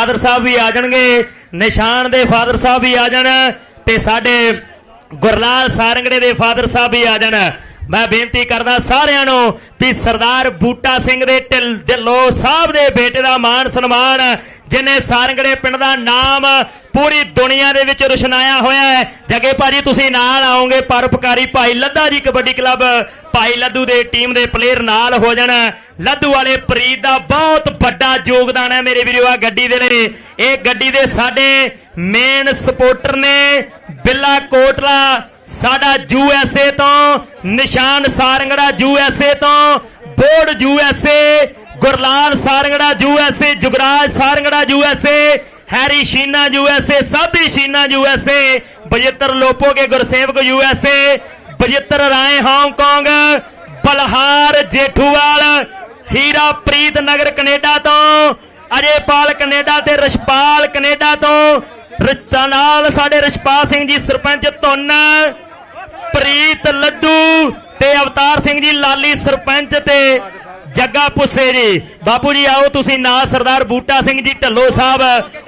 Father ਸਾਹਿਬ ਵੀ ਆ ਜਾਣਗੇ, ਨਿਸ਼ਾਨ ਦੇ ਫਾਦਰ ਸਾਹਿਬ ਵੀ ਆ ਜਾਣ ਤੇ ਸਾਡੇ ਗੁਰਲਾਲ ਸਾਰੰਗੜੇ ਦੇ ਫਾਦਰ ਸਾਹਿਬ ਵੀ ਆ ਜਾਣ। ਮੈਂ ਬੇਨਤੀ ਕਰਦਾ ਸਾਰਿਆਂ ਨੂੰ ਵੀ ਸਰਦਾਰ ਬੂਟਾ ਸਿੰਘ ਦੇ ਢਿੱਲ- ਢਿੱਲੋਂ ਸਾਹਿਬ ਦੇ ਬੇਟੇ ਦਾ ਮਾਣ ਸਨਮਾਨ ਜਿਨੇ ਸਾਰੰਗੜੇ ਪਿੰਡ ਦਾ ਨਾਮ ਪੂਰੀ ਦੁਨੀਆ ਦੇ ਵਿੱਚ ਰੁਸ਼ਨਾਇਆ ਹੋਇਆ ਹੈ। ਜਗੇ ਭਾਜੀ, ਤੁਸੀਂ ਨਾਲ ਆਓਗੇ ਪਰਉਪਕਾਰੀ ਭਾਈ ਲੱਦਾ ਜੀ ਕਬੱਡੀ ਕਲੱਬ। ਭਾਈ ਲੱਦੂ ਦੇ ਟੀਮ ਦੇ ਪਲੇਅਰ ਨਾਲ ਹੋ ਜਾਣ। ਲੱਦੂ ਵਾਲੇ ਪ੍ਰੀਤ ਦਾ ਬਹੁਤ ਵੱਡਾ ਯੋਗਦਾਨ ਹੈ ਮੇਰੇ ਵੀਰੋ ਆ ਗੱਡੀ ਦੇ ਲਈ। ਇਹ ਗੱਡੀ ਦੇ ਸਾਡੇ ਮੇਨ ਸਪੋਰਟਰ ਨੇ ਬਿੱਲਾ ਕੋਟਲਾ। ਸਾਡਾ ਯੂਐਸਏ ਤੋਂ ਨਿਸ਼ਾਨ ਸਾਰੰਗੜਾ ਯੂਐਸਏ ਤੋਂ board USA Gurlal Sarangra USA Jugraj Sarangra USA Harry Sheena USA Sabi Sheena USA Bajittar Lopoke Gursewak USA Bajittar Rai Hong Kong, Balhar Jethuwal Hira Preet Nagar Canada ਤੋਂ Ajaypal Canada ਤੇ Rashpal Canada ਤੋਂ ਨਾਲ ਸਾਡੇ ਰਸ਼ਪਾਲ ਸਿੰਘ ਜੀ ਸਰਪੰਚ ਧੁੰਨ, ਪ੍ਰੀਤ ਲੱਡੂ ਤੇ ਅਵਤਾਰ ਸਿੰਘ ਜੀ ਲਾਲੀ ਸਰਪੰਚ ਤੇ ਜੱਗਾ ਪੁੱਸੇ ਜੀ, ਬਾਪੂ ਜੀ ਆਓ ਤੁਸੀਂ ਨਾਲ, ਸਰਦਾਰ ਬੂਟਾ ਸਿੰਘ ਜੀ ਢੱਲੋ ਸਾਹਿਬ,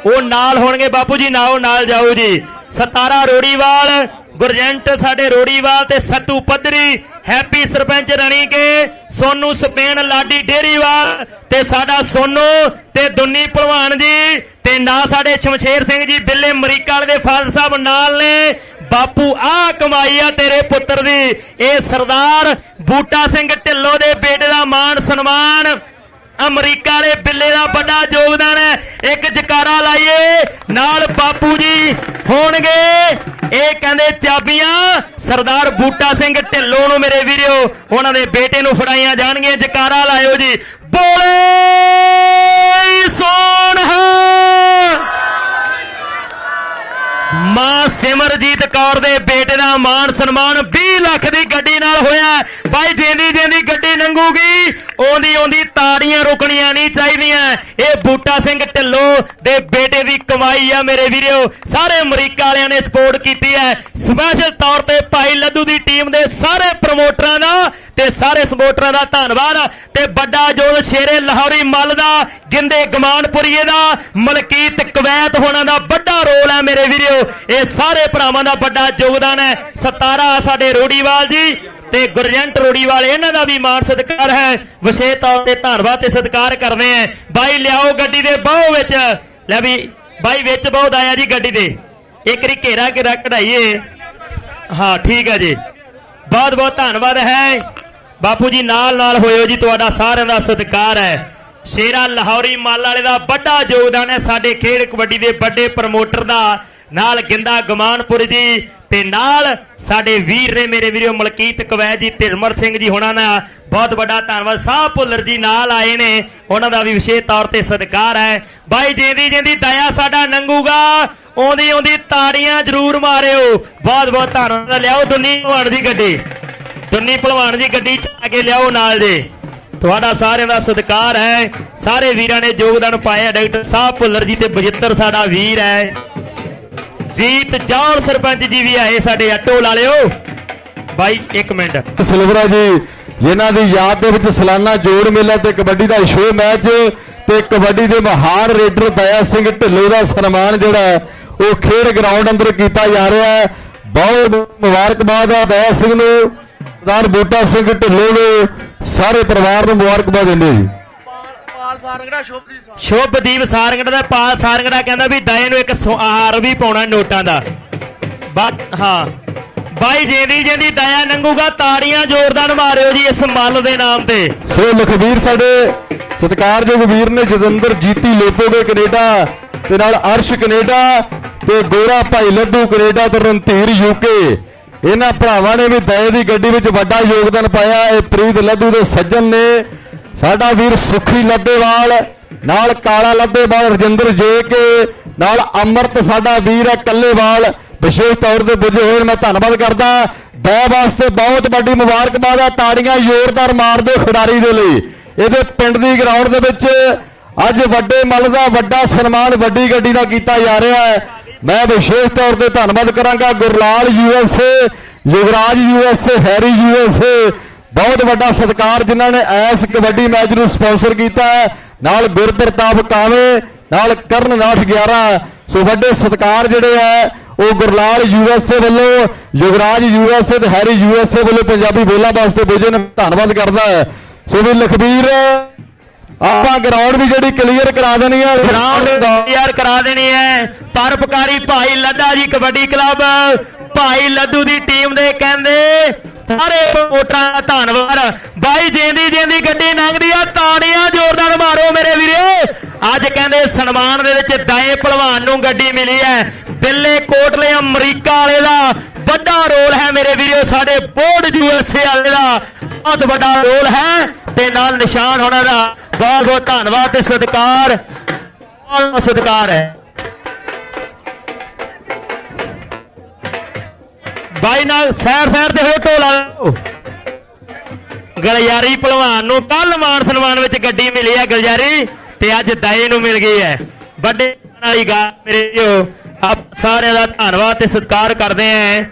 ਉਹ ਨਾਲ ਹੋਣਗੇ। ਬਾਪੂ ਜੀ ਨਾਓ ਨਾਲ ਜਾਓ ਜੀ। ਸਤਾਰਾ ਰੋੜੀਵਾਲ, ਗੁਰਜੰਟ ਸਾਡੇ ਰੋੜੀਵਾਲ ਤੇ ਸੱਤੂ ਪੱਧਰੀ, ਹੈਪੀ ਸਰਪੰਚ ਰਣੀ ਕੇ, ਸੋਨੂ ਸਪੇਨ ਲਾਡੀ ਡੇਰੀਵਾਲ ਤੇ ਸਾਡਾ ਸੋਨੂ ਤੇ ਦੁੰਨੀ ਭਲਵਾਨ ਜੀ ਤੇ ਨਾਲ ਸਾਡੇ ਸ਼ਮਸ਼ੇਰ ਸਿੰਘ ਜੀ, ਬਿੱਲੇ ਅਮਰੀਕਾ ਵਾਲੇ ਦੇ ਫਾਦਰ ਸਾਹਿਬ ਨਾਲ ਨੇ। ਬਾਪੂ ਆ ਕਮਾਈ ਆ ਤੇਰੇ ਪੁੱਤਰ ਦੀ। ਇਹ ਸਰਦਾਰ ਬੂਟਾ ਸਿੰਘ ਢਿੱਲੋਂ ਦੇ ਬੇਟੇ ਦਾ ਮਾਣ ਸਨਮਾਨ। ਅਮਰੀਕਾ ਦੇ ਬਿੱਲੇ ਦਾ ਵੱਡਾ ਯੋਗਦਾਨ ਹੈ। ਇੱਕ ਜਕਾਰਾ ਲਾਈਏ, ਨਾਲ ਬਾਪੂ ਜੀ ਹੋਣਗੇ। ਇਹ ਕਹਿੰਦੇ, ਚਾਬੀਆਂ ਸਰਦਾਰ ਬੂਟਾ ਸਿੰਘ ਢਿੱਲੋਂ ਨੂੰ ਮੇਰੇ ਵੀਰਿਓ, ਉਹਨਾਂ ਦੇ ਬੇਟੇ ਨੂੰ ਫੜਾਈਆਂ ਜਾਣਗੀਆਂ। ਜਕਾਰਾ ਲਾਇਓ ਜੀ। ਬੋਲੇ ਸੋਨਹਾ ਮਾਂ ਸਿਮਰਜੀਤ ਕੌਰ ਦੇ ਬੇਟੇ ਦਾ ਮਾਣ ਸਨਮਾਨ 20 ਲੱਖ ਦੀ ਗੱਡੀ ਨਾਲ ਹੋਇਆ ਬਾਈ ਜਿੰਦੀ ਜਿੰਦੀ ਗੱਡੀ ਲੰਘੂਗੀ। ਉਹਦੀ ਉਹਦੀ ਤਾੜੀਆਂ ਰੁਕਣੀਆਂ ਨਹੀਂ ਚਾਹੀਦੀਆਂ। ਇਹ ਬੂਟਾ ਸਿੰਘ ਢਿੱਲੋਂ ਦੇ ਬੇਟੇ ਦੀ ਕਮਾਈ ਆ ਮੇਰੇ ਵੀਰੋ। ਸਾਰੇ ਅਮਰੀਕਾ ਵਾਲਿਆਂ ਨੇ ਸਪੋਰਟ ਕੀਤੀ ਹੈ। ਸਪੈਸ਼ਲ ਤੌਰ ਤੇ ਭਾਈ ਲੱਡੂ ਦੀ ਟੀਮ ਦੇ ਸਾਰੇ ਪ੍ਰਮੋਟਰਾਂ ਦਾ ਤੇ ਸਾਰੇ ਸਪੋਰਟਰਾਂ ਦਾ ਧੰਨਵਾਦ। ਤੇ ਵੱਡਾ ਜੋਲ ਸ਼ੇਰੇ ਲਾਹੌਰੀ ਮੱਲ ਦਾ ਗਿੰਦੇ ਗਮਾਨਪੁਰੀਏ ਦਾ, ਮਲਕੀਤ ਕਵੈਤ ਹੋਣਾ ਦਾ ਵੱਡਾ ਰੋਲ ਹੈ ਮੇਰੇ ਵੀਰੋ। ਇਹ ਸਾਰੇ ਭਰਾਵਾਂ ਦਾ ਵੱਡਾ ਯੋਗਦਾਨ ਹੈ। ਸਤਾਰਾ ਸਾਡੇ ਰੋੜੀਵਾਲ ਜੀ ਤੇ ਗੁਰਜੰਟ ਰੋੜੀਵਾਲ, ਇਹਨਾਂ ਦਾ ਵੀ ਮਾਣ ਸਤਿਕਾਰ ਹੈ। ਵਿਸ਼ੇਸ਼ ਤੌਰ ਤੇ ਧੰਨਵਾਦ ਤੇ ਸਤਿਕਾਰ ਕਰਦੇ ਆ ਬਾਈ, ਲਿਆਓ ਗੱਡੀ ਦੇ ਬਾਹੋਂ ਵਿੱਚ। ਲੈ ਵੀ, ਬਾਈ ਵਿੱਚ ਬਹੁਤ ਆਇਆ ਜੀ ਗੱਡੀ ਦੇ। ਇੱਕ ਰੀ ਘੇਰਾ ਘੇਰਾ ਕਢਾਈਏ। ਹਾਂ, ਠੀਕ ਹੈ ਜੀ। ਬਹੁਤ ਬਹੁਤ ਧੰਨਵਾਦ ਹੈ। ਬਾਪੂ ਜੀ ਨਾਲ ਨਾਲ ਹੋਇਓ ਜੀ, ਤੁਹਾਡਾ ਸਾਰਿਆਂ ਦਾ ਸਤਿਕਾਰ ਹੈ। ਸ਼ੇਰਾ ਲਾਹੌਰੀ ਮਾਲ ਵਾਲੇ ਦਾ ਵੱਡਾ ਯੋਗਦਾਨ ਹੈ। ਸਾਡੇ ਖੇਡ ਕਬੱਡੀ ਦੇ ਵੱਡੇ ਪ੍ਰਮੋਟਰ ਦਾ ਨਾਲ ਗਿੰਦਾ ਗਮਾਨਪੁਰ ਜੀ ਤੇ ਨਾਲ ਸਾਡੇ ਵੀਰ ਨੇ ਮੇਰੇ ਵੀਰੋ ਮਲਕੀਤ ਕਵੈ ਜੀ ਧਿਰਮਰ ਸਿੰਘ ਜੀ ਹੋਣਾ ਦਾ ਬਹੁਤ ਵੱਡਾ ਧੰਨਵਾਦ। ਸਾਹ ਭੁੱਲਰ ਜੀ ਨਾਲ ਆਏ ਨੇ। ਉਹਨਾਂ ਦਾ ਵੀ ਵਿਸ਼ੇਸ਼ ਤੌਰ ਤੇ ਸਤਿਕਾਰ ਹੈ। ਬਾਈ ਜਿੰਦੀ ਜਿੰਦੀ ਦਇਆ ਸਾਡਾ ਨੰਗੂਗਾ। ਆਉਂਦੀ ਆਉਂਦੀ ਤਾੜੀਆਂ ਜ਼ਰੂਰ ਮਾਰਿਓ। ਬਹੁਤ ਬਹੁਤ ਧੰਨਵਾਦ। ਲਿਆਓ ਦੁਨੀ ਭਲਵਾਨ ਦੀ ਗੱਡੀ। ਦੁੰਨੀ ਭਲਵਾਨ ਦੀ ਗੱਡੀ ਚਲਾ ਕੇ ਲਿਆਓ ਨਾਲ ਦੇ। ਤੁਹਾਡਾ ਸਾਰਿਆਂ ਦਾ ਸਤਿਕਾਰ ਹੈ। ਸਾਰੇ ਵੀਰਾਂ ਨੇ ਯੋਗਦਾਨ ਪਾਇਆ ਡਾਕਟਰ ਸਾਹਿਬ ਭੁੱਲਰ ਜੀ ਤੇ ਬਜਿੱਤਰ ਸਾਡਾ ਵੀਰ ਹੈ। ਜੀਤ ਜੌਲ ਸਰਪੰਚ ਜੀ ਵੀ ਆਏ ਸਾਡੇ ਆਟੋ ਲਾ ਲਿਓ ਬਾਈ 1 ਮਿੰਟ। ਸਿਲਵਰਾ ਜੀ ਜਿਨ੍ਹਾਂ ਦੀ ਯਾਦ ਦੇ ਵਿੱਚ ਸਾਲਾਨਾ ਜੋੜ ਮੇਲਾ ਤੇ ਕਬੱਡੀ ਦਾ ਸ਼ੋਅ ਮੈਚ ਤੇ ਕਬੱਡੀ ਦੇ ਮਹਾਨ ਰੇਡਰ ਦਇਆ ਸਿੰਘ ਢਿੱਲੋਂ ਦਾ ਸਨਮਾਨ ਜਿਹੜਾ ਹੈ, ਉਹ ਖੇਡ ਗਰਾਊਂਡ ਅੰਦਰ ਕੀਤਾ ਜਾ ਰਿਹਾ ਹੈ। ਬਹੁਤ ਮੁਬਾਰਕਬਾਦ ਆ ਦਇਆ ਸਿੰਘ ਨੂੰ। ਸਰਦਾਰ ਬੂਟਾ ਸਿੰਘ ਢਿੱਲੋਂ ਨੂੰ ਸਾਰੇ ਪਰਿਵਾਰ ਨੂੰ ਮੁਬਾਰਕਬਾਦ ਦਿੰਦੇ ਜੀ। ਪਾਲ ਸਾਰੰਗੜਾ ਸ਼ੋਭਦੀਪ ਸਾਰੰਗੜਾ। ਦਾ ਪਾਲ ਸਾਰੰਗੜਾ ਕਹਿੰਦਾ ਵੀ ਦਏ ਨੂੰ ਇੱਕ ਹਾਰ ਵੀ ਪਾਉਣਾ ਨੋਟਾਂ ਦਾ। ਬਾ ਹਾਂ। ਬਾਈ ਜੇਦੀ ਜੇਦੀ ਦਇਆ ਨੰਗੂਗਾ ਤਾੜੀਆਂ ਜ਼ੋਰਦਾਰ ਮਾਰਿਓ ਜੀ ਇਸ ਮੱਲ ਦੇ ਨਾਮ ਤੇ। ਸੋ ਲਖਵੀਰ ਸਾਡੇ ਸਤਿਕਾਰਯੋਗ ਵੀਰ ਨੇ ਜਤਿੰਦਰ ਜੀਤੀ ਲੋਪੋਗੇ ਕੈਨੇਡਾ ਤੇ ਨਾਲ ਅਰਸ਼ ਕੈਨੇਡਾ ਤੇ ਗੋਰਾ ਭਾਈ ਲੱਡੂ ਕੈਨੇਡਾ ਤੇ ਰਣਧੀਰ ਯੂਕੇ ਇਹਨਾਂ ਭਰਾਵਾਂ ਨੇ ਵੀ ਦਏ ਦੀ ਗੱਡੀ ਵਿੱਚ ਵੱਡਾ ਯੋਗਦਾਨ ਪਾਇਆ। ਇਹ ਪ੍ਰੀਤ ਲੱਡੂ ਦੇ ਸੱਜਣ ਨੇ। ਸਾਡਾ ਵੀਰ ਸੁਖੀ ਲੱਦੇਵਾਲ ਨਾਲ ਕਾਲਾ ਲੱਦੇਵਾਲ ਰਜਿੰਦਰ ਜੇ ਕੇ ਨਾਲ ਅਮਰਤ ਸਾਡਾ ਵੀਰ ਹੈ ਕੱਲੇਵਾਲ। ਵਿਸ਼ੇਸ਼ ਤੌਰ ਤੇ ਪੁੱਜੇ ਹੋਏ ਨੇ, ਮੈਂ ਧੰਨਵਾਦ ਕਰਦਾ। ਦੈ ਵਾਸਤੇ ਬਹੁਤ ਵੱਡੀ ਮੁਬਾਰਕਬਾਦ ਆ ਤਾੜੀਆਂ ਜ਼ੋਰਦਾਰ ਮਾਰਦੇ ਖਿਡਾਰੀ ਦੇ ਲਈ। ਇਹਦੇ ਪਿੰਡ ਦੀ ਗਰਾਊਂਡ ਦੇ ਵਿੱਚ ਅੱਜ ਵੱਡੇ ਮੱਲ ਦਾ ਵੱਡਾ ਸਨਮਾਨ ਵੱਡੀ ਗੱਡੀ ਦਾ ਕੀਤਾ ਜਾ ਰਿਹਾ ਹੈ। ਮੈਂ ਵਿਸ਼ੇਸ਼ ਤੌਰ ਤੇ ਧੰਨਵਾਦ ਕਰਾਂਗਾ Gurlal USA Yuvraj USA Harry USA ਬਹੁਤ ਵੱਡਾ ਸਤਿਕਾਰ ਜਿਨ੍ਹਾਂ ਨੇ ਐਸ ਕਬੱਡੀ ਮੈਚ ਨੂੰ ਸਪਾਂਸਰ ਕੀਤਾ ਨਾਲ ਗੁਰਪ੍ਰਤਾਪ ਕਾਵੇਂ, ਨਾਲ ਕਰਨਨਾਥ 11 ਸੋ ਵੱਡੇ ਸਤਿਕਾਰ ਜਿਹੜੇ ਆ, ਉਹ ਗੁਰਲਾਲ ਯੂਐਸਏ ਵੱਲੋਂ, ਯੁਵਰਾਜ ਯੂਐਸਏ ਤੇ ਹੈਰੀ ਯੂਐਸਏ ਵੱਲੋਂ ਪੰਜਾਬੀ ਬੋਲਾਂ ਵਾਸਤੇ ਬੋਝੇ ਨੇ। ਧੰਨਵਾਦ ਕਰਦਾ ਹੈ। ਸੋ ਵੀ ਲਖਬੀਰ ਆਪਾਂ ਗਰਾਊਂਡ ਵੀ ਜਿਹੜੀ ਕਲੀਅਰ ਕਰਾ ਦੇਣੀ ਹੈ ਗਰਾਊਂਡ ਯਾਰ ਕਰਾ ਦੇਣੀ ਹੈ। ਪਰਪਕਾਰੀ ਭਾਈ ਲੱਡਾ ਜੀ ਕਬੱਡੀ ਕਲੱਬ। ਭਾਈ ਲੱਡੂ ਦੀ ਟੀਮ ਦੇ ਕਹਿੰਦੇ ਸਾਰੇ ਪ੍ਰਮੋਟਰਾਂ ਦਾ ਧੰਨਵਾਦ। ਬਾਈ ਜੇਂਦੀ ਜੇਂਦੀ ਗੱਡੀ ਲੰਘਦੀ ਆ ਤਾੜੀਆਂ ਜ਼ੋਰਦਾਰ ਮਾਰੋ ਮੇਰੇ ਵੀਰੇ। ਅੱਜ ਕਹਿੰਦੇ ਸਨਮਾਨ ਦੇ ਵਿੱਚ ਦਾਏ ਪਹਿਲਵਾਨ ਨੂੰ ਗੱਡੀ ਮਿਲੀ ਹੈ। ਬਿੱਲੇ ਕੋਟਲੇ ਅਮਰੀਕਾ ਵਾਲੇ ਦਾ ਵੱਡਾ ਰੋਲ ਹੈ ਮੇਰੇ ਵੀਰੋ ਸਾਡੇ ਬੋਰਡ ਯੂਐਸਏ ਵਾਲੇ ਦਾ। ਬਹੁਤ ਵੱਡਾ ਰੋਲ ਹੈ ਤੇ ਨਾਲ ਨਿਸ਼ਾਨ ਹੋਣਾ ਦਾ। ਬਹੁਤ ਬਹੁਤ ਧੰਨਵਾਦ ਤੇ ਸਤਿਕਾਰ। ਬਹੁਤ ਸਤਿਕਾਰ ਹੈ? ਬਾਈ ਨਾਲ ਸੈਰ ਸੈਰ ਤੇ ਹੋ, ਢੋਲਾ ਲਾਓ। ਗਲਿਆਰੀ ਭਲਵਾਨ ਨੂੰ ਕੱਲ ਮਾਨ ਸਨਮਾਨ ਵਿੱਚ ਗੱਡੀ ਮਿਲੀ ਹੈ ਗਲਿਆਰੀ, ਤੇ ਅੱਜ ਦਾਈ ਨੂੰ ਮਿਲ ਗਈ ਹੈ। ਵੱਡੇ ਵਾਲੀ ਗੱਲ ਮੇਰੇ ਜੋ ਆਪ ਸਾਰਿਆਂ ਦਾ ਧੰਨਵਾਦ ਤੇ ਸਤਿਕਾਰ ਕਰਦੇ ਆਂ